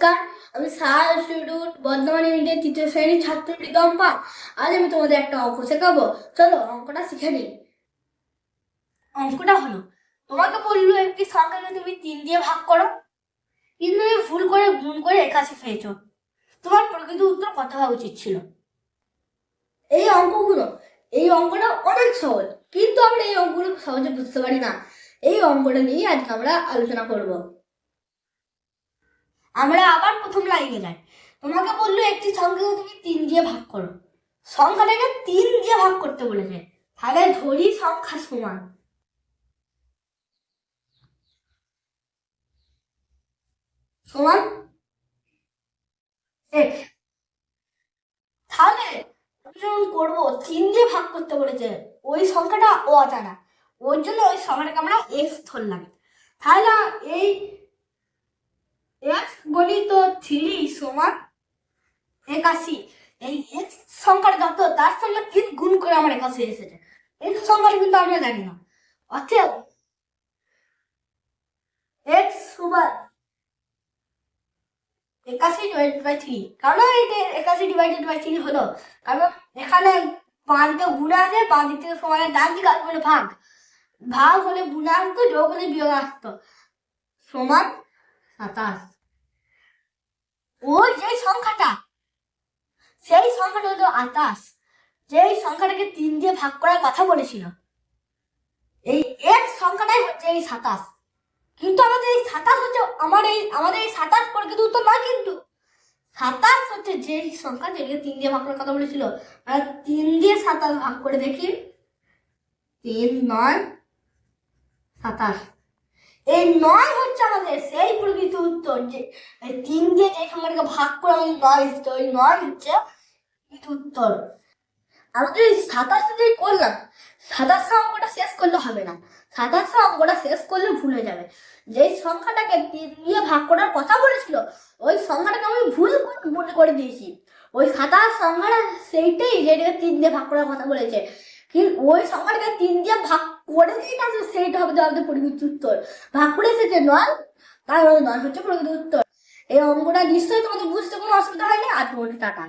নমস্কার, আমি সাহা ইনস্টিটিউট বর্ধমান ইন্ডিয়ার তৃতীয় শ্রেণির ছাত্র রিদম্পা আজ আমি তোমাদের একটা অঙ্ক শেখাবো। চলো, অঙ্কটা শিখে নিই। অঙ্কটা হলো, তোমাকে বলল একটি সংখ্যাকে তুমি তিন দিয়ে ভাগ করো কিন্তু তুমি ভুল করে গুণ করে একাশি পেয়েছ তোমার প্রকৃত উত্তর কত হওয়া উচিত ছিল। এই অঙ্কগুলো, এই অঙ্কটা অনেক সহজ, কিন্তু আমরা এই অঙ্কগুলো সহজে বুঝতে পারি না। এই অঙ্কটা নিয়ে আজকে আমরা আলোচনা করব। আমরা আবার প্রথম লাইনে যাই। তোমাকে বলল একটি সংখ্যাকে তুমি তিন দিয়ে ভাগ করো। সংখ্যাটাকে তিন দিয়ে ভাগ করতে বলেছে। তাহলে ধরি সংখ্যা সমান। সমান? তাহলে করব, তিন দিয়ে ভাগ করতে বলেছে, ওই সংখ্যাটা অজানা। ওই জন্য ওই সংখ্যাটাকে আমরা এক্স ধরলাম। তাহলে এই গণিত থ্রি সমান একাশি এই এক্স সংখ্যাটা যত তার সঙ্গে তিন গুণ করে আমার একাশি এসেছে? এক্স সংখ্যাটা কিন্তু আমরা জানি না। অর্থাৎ এক্স সমান একাশি ডিভাইডেড বাই থ্রি কারণ এটা একাশি ডিভাইডেড বাই থ্রি হলো? কারণ এখানে বাঁ দিকে গুণে আছে, বাঁ দিক সমানে ডান দিকে আসবে ভাগ। ভাগ হলে গুণে আসতো যোগ হলে বিয়োগ আসতো সমান সাতাশ। ওই যে সংখ্যাটা, সেই সংখ্যাটা হলো আটাশ। যেই সংখ্যাটাকে তিন দিয়ে ভাগ করার কথা বলেছিল, এই এক সংখ্যাটাই হচ্ছে এই সাতাশ। কিন্তু আমাদের এই সাতাশ হচ্ছে আমার এই, আমাদের এই সাতাশ প্রকৃত উত্তর নয় কিন্তু, সাতাশ হচ্ছে যে সংখ্যা যেটাকে তিন দিয়ে ভাগ করার কথা বলেছিল আর তিন দিয়ে সাতাশ ভাগ করে দেখি, তিন নয়, সাতাশ। এই নয় হচ্ছে আমাদের, সেই প্রকৃত উত্তর যে তিন দিয়ে যে সংখ্যাটাকে ভাগ করে আমাদের নয় এসছে ওই নয় হচ্ছে উত্তর। আমাদের এই সাতাশ দিয়ে করলাম, সাতাশ অঙ্কটা শেষ করলে হবে না। সাতাশ অঙ্কটা শেষ করলে ভুলে যাবে। যেই সংখ্যাটাকে তিন দিয়ে ভাগ করার কথা বলেছিল, ওই সংখ্যাটাকে আমি ভুল মনে করে দিয়েছি। ওই সাতাশ সংখ্যাটা সেইটাই যেটাকে তিন দিয়ে ভাগ করার কথা বলেছে। ওই সংখ্যাটাকে তিন দিয়ে ভাগ করে যেটা আছে সেইটা হবে আমাদের প্রকৃত উত্তর। ভাগ করে এসেছে নয়, তার মানে নয় হচ্ছে প্রকৃত উত্তর। এই অঙ্কটা নিশ্চয়ই তোমাদের বুঝতে কোনো অসুবিধা হয়নি? আজ টাটা।